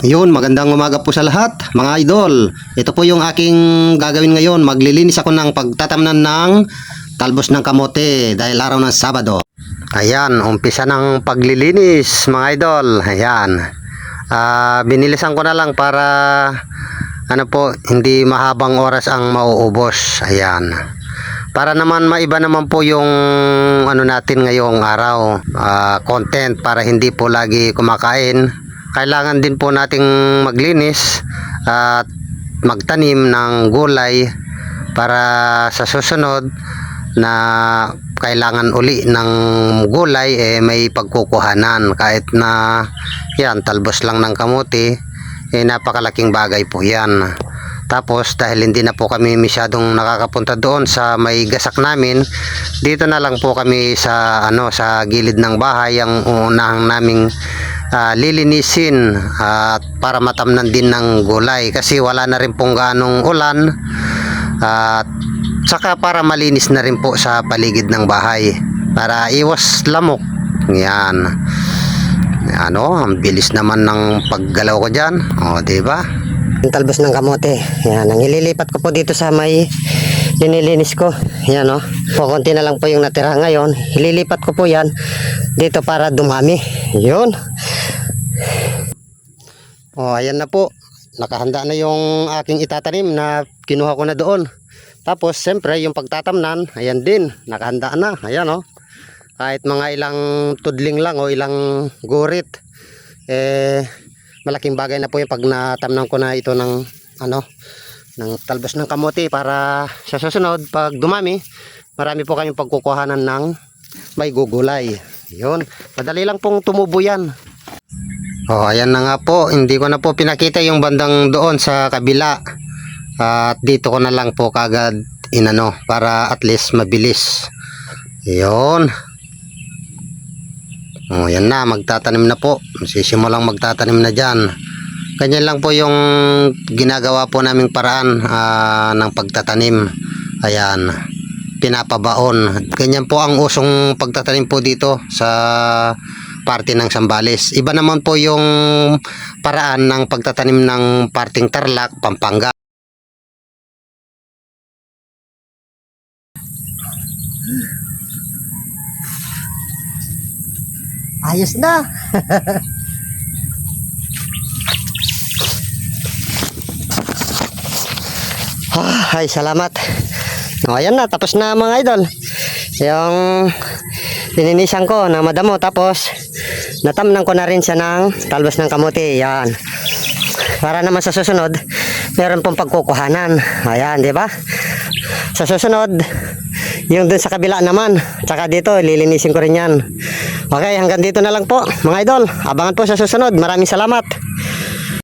Yun, magandang umaga po sa lahat, mga idol. Ito po yung aking gagawin ngayon. Maglilinis ako ng pagtatamnan ng talbos ng kamote dahil araw ng Sabado. Ayan, umpisa ng paglilinis, mga idol. Ayan. Ah, binilisan ko na lang para ano po, hindi mahabang oras ang mauubos. Ayan. Para naman maiba naman po yung ano natin ngayong araw, ah, content para hindi po lagi kumakain. Kailangan din po nating maglinis at magtanim ng gulay para sa susunod na kailangan uli ng gulay eh may pagkukuhanan. Kahit na yan talbos lang ng kamuti eh napakalaking bagay po yan tapos dahil hindi na po kami masyadong nakakapunta doon sa may gasak namin dito na lang po kami sa ano sa gilid ng bahay. Ang unahang naming ah, lilinisin at para matamnan din ng gulay. Kasi wala na rin pong ganong ulan at saka para malinis na rin po sa paligid ng bahay. Para iwas lamok. Yan. Ano ang bilis naman ng paggalaw ko dyan. O di ba ang talbos ng kamote. Yan ang ililipat ko po dito sa may linilinis ko. Yan o po konti na lang po yung natira. Ngayon ililipat ko po yan dito para dumami. Yun. O ayan na po. Nakahanda na yung aking itatanim na kinuha ko na doon. Tapos siyempre yung pagtatamnan ayan din. Nakahanda na. Ayan o kahit mga ilang tudling lang o ilang gurit eh malaking bagay na po yung pag natamnan ko na ito ng ano ng talbos ng kamote para sa susunod pag dumami marami po kayong pagkukuhanan ng may gugulay yun madali lang pong tumubo yan Oh, ayan na nga po. Hindi ko na po pinakita yung bandang doon sa kabila. At dito ko na lang po kagad inano para at least mabilis. Yun. Oh, yan na. Magtatanim na po. Sisimulang magtatanim na dyan. Ganyan lang po yung ginagawa po naming paraan ah, ng pagtatanim. Ayan. Pinapabaon. Ganyan po ang usong pagtatanim po dito sa parte ng Sambales. Iba naman po yung paraan ng pagtatanim ng parting Tarlac, Pampanga. Ayos na. Ah, ay, salamat. O, ayan na, tapos na mga idol. Yung lininisan ko na madamo tapos natamnan ko na rin siya ng talbos ng kamote. Yan. Para naman sa susunod, meron pong pagkukuhanan. Ayan, di ba? Sa susunod, yung dun sa kabila naman. Tsaka dito, lilinisin ko rin yan. Okay, hanggang dito na lang po, mga idol. Abangan po sa susunod. Maraming salamat.